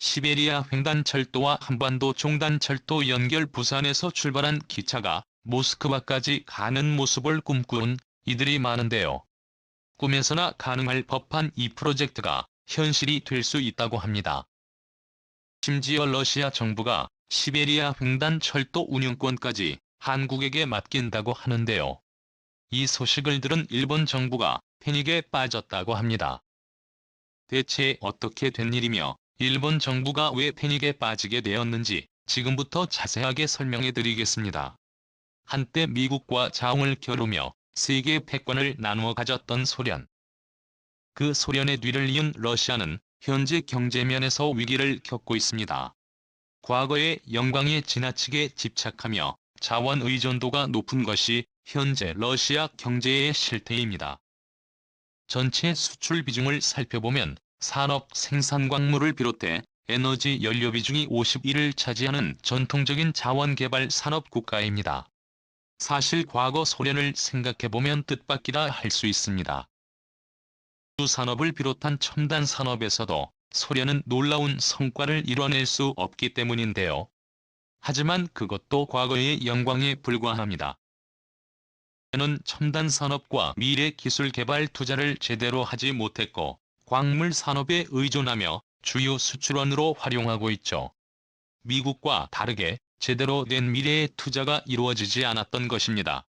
시베리아 횡단철도와 한반도 종단철도 연결 부산에서 출발한 기차가 모스크바까지 가는 모습을 꿈꾸는 이들이 많은데요. 꿈에서나 가능할 법한 이 프로젝트가 현실이 될 수 있다고 합니다. 심지어 러시아 정부가 시베리아 횡단철도 운영권까지 한국에게 맡긴다고 하는데요. 이 소식을 들은 일본 정부가 패닉에 빠졌다고 합니다. 대체 어떻게 된 일이며 일본 정부가 왜 패닉에 빠지게 되었는지 지금부터 자세하게 설명해 드리겠습니다. 한때 미국과 자웅을 겨루며 세계 패권을 나누어 가졌던 소련. 그 소련의 뒤를 이은 러시아는 현재 경제면에서 위기를 겪고 있습니다. 과거의 영광에 지나치게 집착하며 자원 의존도가 높은 것이 현재 러시아 경제의 실태입니다. 전체 수출 비중을 살펴보면 산업 생산 광물을 비롯해 에너지 연료 비중이 51을 차지하는 전통적인 자원 개발 산업 국가입니다. 사실 과거 소련을 생각해보면 뜻밖이라 할 수 있습니다. 산업을 비롯한 첨단 산업에서도 소련은 놀라운 성과를 이뤄낼 수 없기 때문인데요. 하지만 그것도 과거의 영광에 불과합니다. 는 첨단 산업과 미래 기술 개발 투자를 제대로 하지 못했고 광물 산업에 의존하며 주요 수출원으로 활용하고 있죠. 미국과 다르게 제대로 된 미래의 투자가 이루어지지 않았던 것입니다.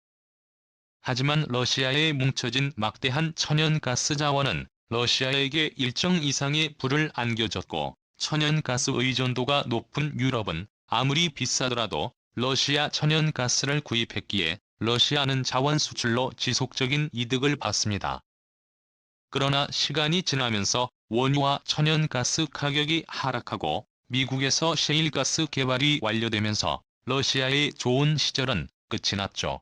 하지만 러시아에 뭉쳐진 막대한 천연가스 자원은 러시아에게 일정 이상의 불을 안겨줬고 천연가스 의존도가 높은 유럽은 아무리 비싸더라도 러시아 천연가스를 구입했기에 러시아는 자원 수출로 지속적인 이득을 봤습니다. 그러나 시간이 지나면서 원유와 천연가스 가격이 하락하고 미국에서 셰일가스 개발이 완료되면서 러시아의 좋은 시절은 끝이 났죠.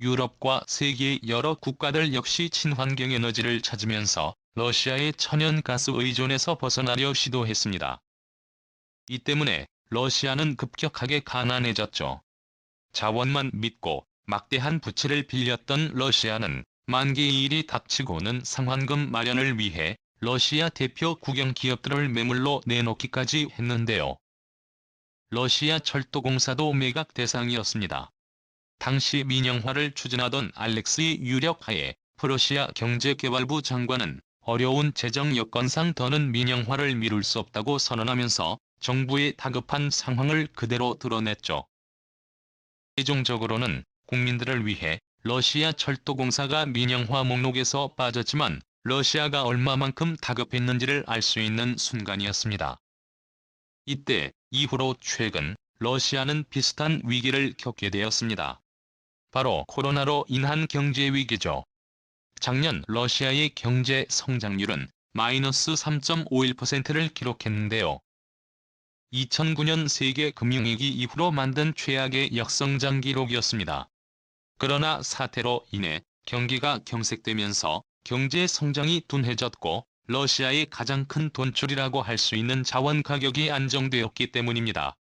유럽과 세계의 여러 국가들 역시 친환경 에너지를 찾으면서 러시아의 천연가스 의존에서 벗어나려 시도했습니다. 이 때문에 러시아는 급격하게 가난해졌죠. 자원만 믿고 막대한 부채를 빌렸던 러시아는 만기의 일이 닥치고는 상환금 마련을 위해 러시아 대표 국영 기업들을 매물로 내놓기까지 했는데요. 러시아 철도공사도 매각 대상이었습니다. 당시 민영화를 추진하던 알렉스의 유력하에 프러시아 경제개발부 장관은 어려운 재정 여건상 더는 민영화를 미룰 수 없다고 선언하면서 정부의 다급한 상황을 그대로 드러냈죠. 최종적으로는 국민들을 위해 러시아 철도공사가 민영화 목록에서 빠졌지만 러시아가 얼마만큼 다급했는지를 알 수 있는 순간이었습니다. 이때 이후로 최근 러시아는 비슷한 위기를 겪게 되었습니다. 바로 코로나로 인한 경제 위기죠. 작년 러시아의 경제 성장률은 마이너스 3.51%를 기록했는데요. 2009년 세계 금융위기 이후로 만든 최악의 역성장 기록이었습니다. 그러나 사태로 인해 경기가 경색되면서 경제 성장이 둔해졌고 러시아의 가장 큰 돈줄이라고 할 수 있는 자원 가격이 안정되었기 때문입니다.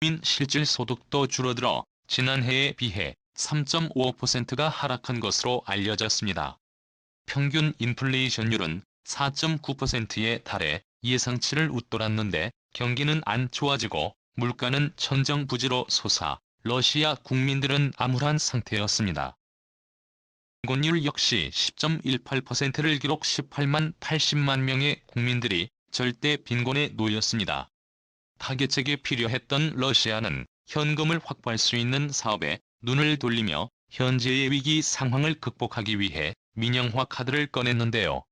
민 실질 소득도 줄어들어 지난해에 비해 3.55%가 하락한 것으로 알려졌습니다. 평균 인플레이션율은 4.9%에 달해 예상치를 웃돌았는데 경기는 안 좋아지고 물가는 천정부지로 솟아 러시아 국민들은 암울한 상태였습니다. 빈곤율 역시 10.18%를 기록 18만 80만 명의 국민들이 절대 빈곤에 놓였습니다. 타개책이 필요했던 러시아는 현금을 확보할 수 있는 사업에 눈을 돌리며 현재의 위기 상황을 극복하기 위해 민영화 카드를 꺼냈는데요.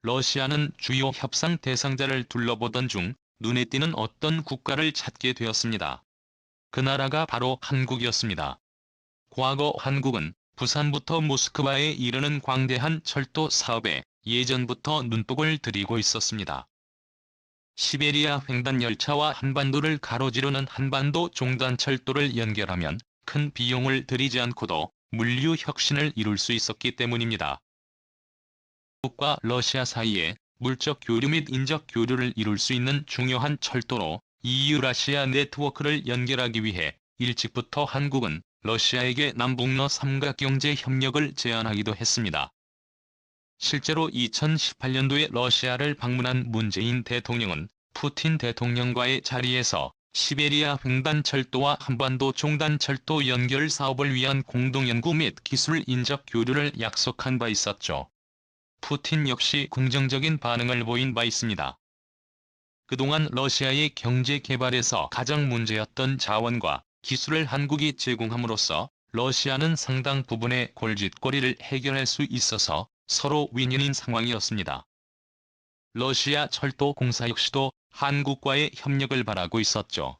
러시아는 주요 협상 대상자를 둘러보던 중 눈에 띄는 어떤 국가를 찾게 되었습니다. 그 나라가 바로 한국이었습니다. 과거 한국은 부산부터 모스크바에 이르는 광대한 철도 사업에 예전부터 눈독을 들이고 있었습니다. 시베리아 횡단 열차와 한반도를 가로지르는 한반도 종단 철도를 연결하면 큰 비용을 들이지 않고도 물류 혁신을 이룰 수 있었기 때문입니다. 한국과 러시아 사이에 물적 교류 및 인적 교류를 이룰 수 있는 중요한 철도로 EU-라시아 네트워크를 연결하기 위해 일찍부터 한국은 러시아에게 남북러 삼각경제 협력을 제안하기도 했습니다. 실제로 2018년도에 러시아를 방문한 문재인 대통령은 푸틴 대통령과의 자리에서 시베리아 횡단철도와 한반도 종단철도 연결 사업을 위한 공동연구 및 기술 인접 교류를 약속한 바 있었죠. 푸틴 역시 긍정적인 반응을 보인 바 있습니다. 그동안 러시아의 경제 개발에서 가장 문제였던 자원과 기술을 한국이 제공함으로써 러시아는 상당 부분의 골칫거리를 해결할 수 있어서 서로 윈윈인 상황이었습니다. 러시아 철도 공사 역시도 한국과의 협력을 바라고 있었죠.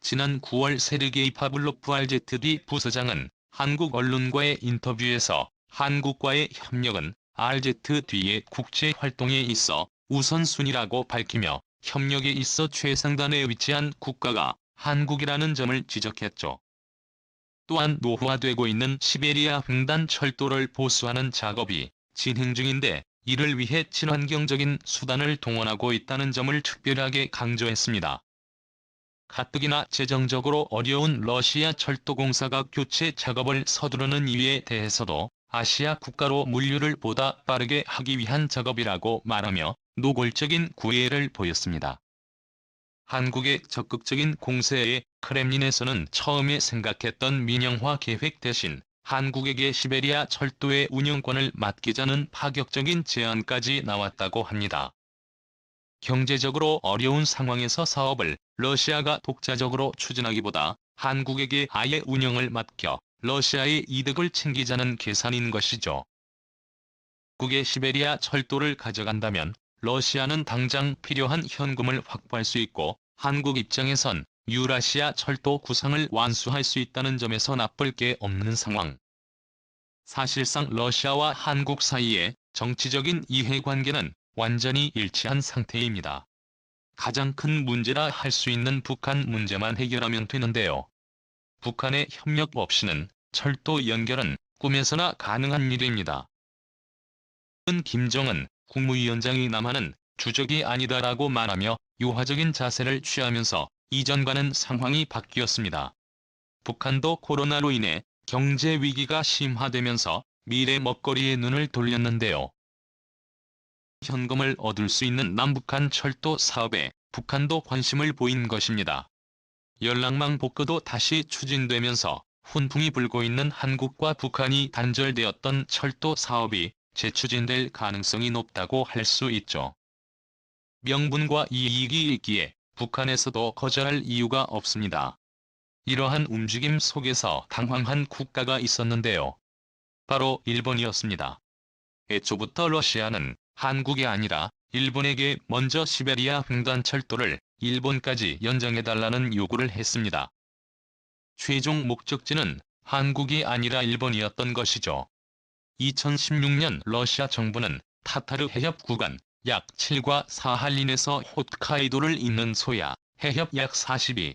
지난 9월 세르게이 파블로프 RZD 부서장은 한국 언론과의 인터뷰에서 한국과의 협력은 RZD의 국제 활동에 있어 우선순위라고 밝히며 협력에 있어 최상단에 위치한 국가가 한국이라는 점을 지적했죠. 또한 노후화되고 있는 시베리아 횡단 철도를 보수하는 작업이 진행 중인데 이를 위해 친환경적인 수단을 동원하고 있다는 점을 특별하게 강조했습니다. 가뜩이나 재정적으로 어려운 러시아 철도공사가 교체 작업을 서두르는 이유에 대해서도 아시아 국가로 물류를 보다 빠르게 하기 위한 작업이라고 말하며 노골적인 구애를 보였습니다. 한국의 적극적인 공세에 크렘린에서는 처음에 생각했던 민영화 계획 대신 한국에게 시베리아 철도의 운영권을 맡기자는 파격적인 제안까지 나왔다고 합니다. 경제적으로 어려운 상황에서 사업을 러시아가 독자적으로 추진하기보다 한국에게 아예 운영을 맡겨 러시아의 이득을 챙기자는 계산인 것이죠. 국의 시베리아 철도를 가져간다면 러시아는 당장 필요한 현금을 확보할 수 있고 한국 입장에선 유라시아 철도 구상을 완수할 수 있다는 점에서 나쁠 게 없는 상황. 사실상 러시아와 한국 사이의 정치적인 이해관계는 완전히 일치한 상태입니다. 가장 큰 문제라 할 수 있는 북한 문제만 해결하면 되는데요. 북한의 협력 없이는 철도 연결은 꿈에서나 가능한 일입니다. 김정은 국무위원장이 남한은 주적이 아니다라고 말하며 유화적인 자세를 취하면서 이전과는 상황이 바뀌었습니다. 북한도 코로나로 인해 경제 위기가 심화되면서 미래 먹거리에 눈을 돌렸는데요. 현금을 얻을 수 있는 남북한 철도 사업에 북한도 관심을 보인 것입니다. 연락망 복구도 다시 추진되면서 훈풍이 불고 있는 한국과 북한이 단절되었던 철도 사업이 재추진될 가능성이 높다고 할 수 있죠. 명분과 이익이 있기에 북한에서도 거절할 이유가 없습니다. 이러한 움직임 속에서 당황한 국가가 있었는데요. 바로 일본이었습니다. 애초부터 러시아는 한국이 아니라 일본에게 먼저 시베리아 횡단 철도를 일본까지 연장해달라는 요구를 했습니다. 최종 목적지는 한국이 아니라 일본이었던 것이죠. 2016년 러시아 정부는 타타르 해협 구간 약 7과 사할린에서 홋카이도를 잇는 소야 해협 약 42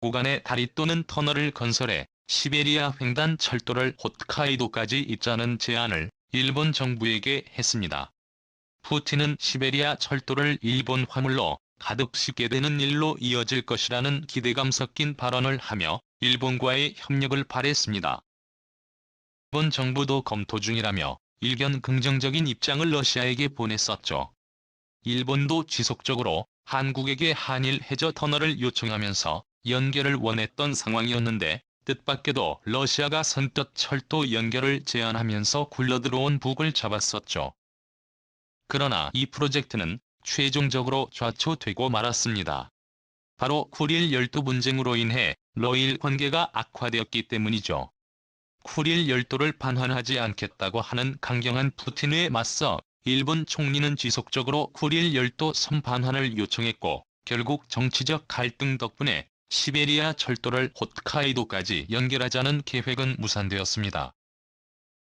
구간의 다리 또는 터널을 건설해 시베리아 횡단 철도를 홋카이도까지 잇자는 제안을 일본 정부에게 했습니다. 푸틴은 시베리아 철도를 일본 화물로 가득 싣게 되는 일로 이어질 것이라는 기대감 섞인 발언을 하며 일본과의 협력을 바랬습니다. 일본 정부도 검토 중이라며 일견 긍정적인 입장을 러시아에게 보냈었죠. 일본도 지속적으로 한국에게 한일 해저 터널을 요청하면서 연결을 원했던 상황이었는데 뜻밖에도 러시아가 선뜻 철도 연결을 제안하면서 굴러들어온 북을 잡았었죠. 그러나 이 프로젝트는 최종적으로 좌초되고 말았습니다. 바로 쿠릴 열도 분쟁으로 인해 러일 관계가 악화되었기 때문이죠. 쿠릴 열도를 반환하지 않겠다고 하는 강경한 푸틴에 맞서 일본 총리는 지속적으로 쿠릴 열도 선반환을 요청했고 결국 정치적 갈등 덕분에 시베리아 철도를 홋카이도까지 연결하자는 계획은 무산되었습니다.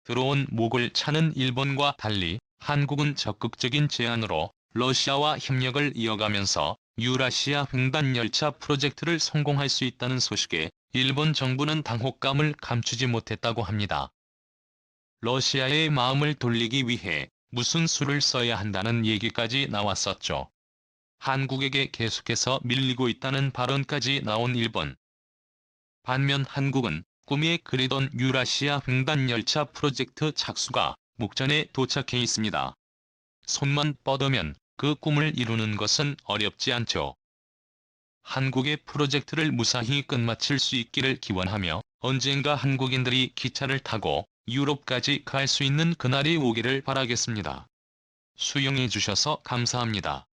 들어온 목을 차는 일본과 달리 한국은 적극적인 제안으로 러시아와 협력을 이어가면서 유라시아 횡단열차 프로젝트를 성공할 수 있다는 소식에 일본 정부는 당혹감을 감추지 못했다고 합니다. 러시아의 마음을 돌리기 위해 무슨 수를 써야 한다는 얘기까지 나왔었죠. 한국에게 계속해서 밀리고 있다는 발언까지 나온 일본. 반면 한국은 꿈에 그리던 유라시아 횡단열차 프로젝트 착수가 목전에 도착해 있습니다. 손만 뻗으면 그 꿈을 이루는 것은 어렵지 않죠. 한국의 프로젝트를 무사히 끝마칠 수 있기를 기원하며 언젠가 한국인들이 기차를 타고 유럽까지 갈 수 있는 그날이 오기를 바라겠습니다. 수용해 주셔서 감사합니다.